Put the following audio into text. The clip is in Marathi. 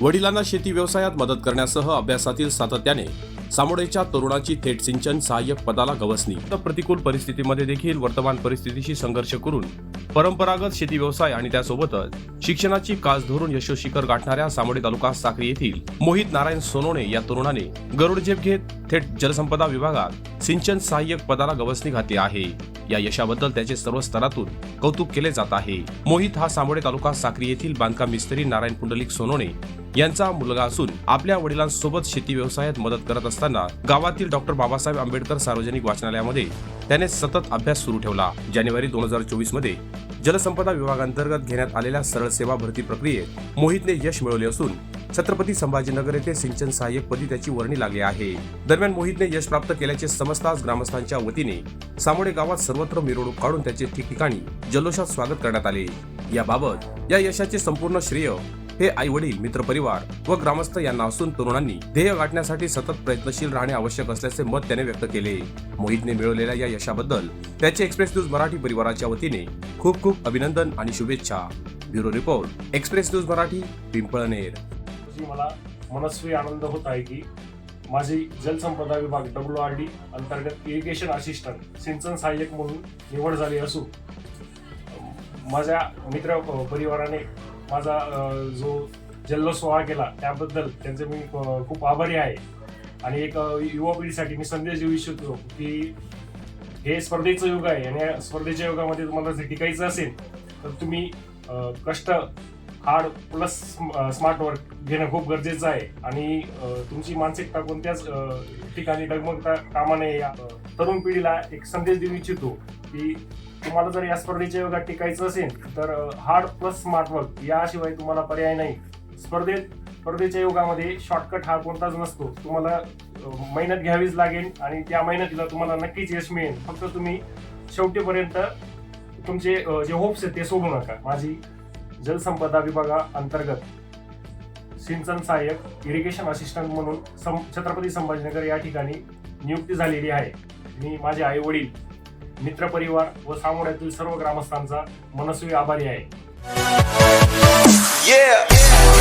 वडिलांना शेती व्यवसायात मदत करण्यासह अभ्यासातील सातत्याने सामोडेच्या तरुणाची थेट सिंचन सहाय्यक पदाला गवसणी. तर प्रतिकूल परिस्थितीमध्ये देखील वर्तमान परिस्थितीशी संघर्ष करून परंपरागत शेती व्यवसाय आणि त्यासोबतच शिक्षणाची कास धरून यशोशिखर गाठणाऱ्या सामोडे तालुका साखरी येथील मोहित नारायण सोनोणे या तरुणाने गरुडझेप घेत थेट जलसंपदा विभागात सिंचन सहाय्यक पदाला गवसणी घातली आहे. या यशाबद्दल त्याचे सर्व स्तरातून कौतुक केले जात आहे. मोहित हा सामोडे तालुका साक्री येथील बांधकाम मिस्त्री नारायण पुंडलिक सोनोणे यांचा मुलगा असून आपल्या वडिलांसोबत शेती व्यवसायात मदत करत असताना गावातील डॉक्टर बाबासाहेब आंबेडकर सार्वजनिक वाचनालयामध्ये त्याने सतत अभ्यास सुरू ठेवला. जानेवारी दोन हजार चोवीसमध्ये जलसंपदा विभागांतर्गत घेण्यात आलेल्या सरळ सेवा भरती प्रक्रियेत मोहितने यश मिळवले असून छत्रपती संभाजीनगर येथे सिंचन सहाय्यक पदी त्याची वर्णी लागली आहे. दरम्यान मोहितने यश प्राप्त केल्याचे समजताच ग्रामस्थांच्या वतीने सामोडे गावात सर्वत्र मिरवणूक काढून त्याचे ठिकठिकाणी जल्लोषात स्वागत करण्यात आले. याबाबत या यशाचे संपूर्ण श्रेय हे आई वडील मित्रपरिवार व ग्रामस्थ यांना असून तरुणांनी ध्येय गाठण्यासाठी सतत प्रयत्नशील राहणे आवश्यक असल्याचे मत त्याने व्यक्त केले. मोहितने मिळवलेल्या या यशाबद्दल त्याचे एक्सप्रेस न्यूज मराठी परिवाराच्या वतीने खूप खूप अभिनंदन आणि शुभेच्छा. Bureau report Express News Marathi Pimpalner. मला मनस्वी आनंद होत आहे की माझी जलसंपदा विभाग डब्ल्यू आर डी अंतर्गत इरिगेशन असिस्टंट सिंचन सहाय्यक म्हणून निवड झाली असून माझ्या मित्र परिवाराने माझा जो जल्लोष सोहळा केला त्याबद्दल त्यांचे मी खूप आभारी आहे. आणि एक युवा पिढीसाठी मी संदेश देऊ इच्छितो की हे स्पर्धेचं युग आहे आणि या स्पर्धेच्या युगामध्ये तुम्हाला जर टिकायचं असेल तर तुम्ही कष्ट हार्ड प्लस स्मार्ट वर्क घेणं खूप गरजेचं आहे. आणि तुमची मानसिकता कोणत्याच ठिकाणी डगमगता कामा नये. या तरुण पिढीला एक संदेश देऊ इच्छितो की तुम्हाला जर या स्पर्धेच्या योगात टिकायचं असेल तर हार्ड प्लस स्मार्ट वर्क याशिवाय तुम्हाला पर्याय नाही. स्पर्धेत स्पर्धेच्या योगामध्ये शॉर्टकट हा कोणताच नसतो. तुम्हाला मेहनत घ्यावीच लागेल आणि त्या मेहनतीला तुम्हाला नक्कीच यश मिळेल. फक्त तुम्ही शेवटीपर्यंत तुमचे जे होप्स आहेत ते सोडू नका. माझी जलसंपदा विभागा अंतर्गत सिंचन सहाय्यक इरिगेशन असिस्टंट म्हणून सं छत्रपती संभाजीनगर या ठिकाणी नियुक्ती झालेली आहे मी माझे आई वडील मित्रपरिवार व सामोड्यातील सर्व ग्रामस्थांचा मनस्वी आभारी आहे yeah.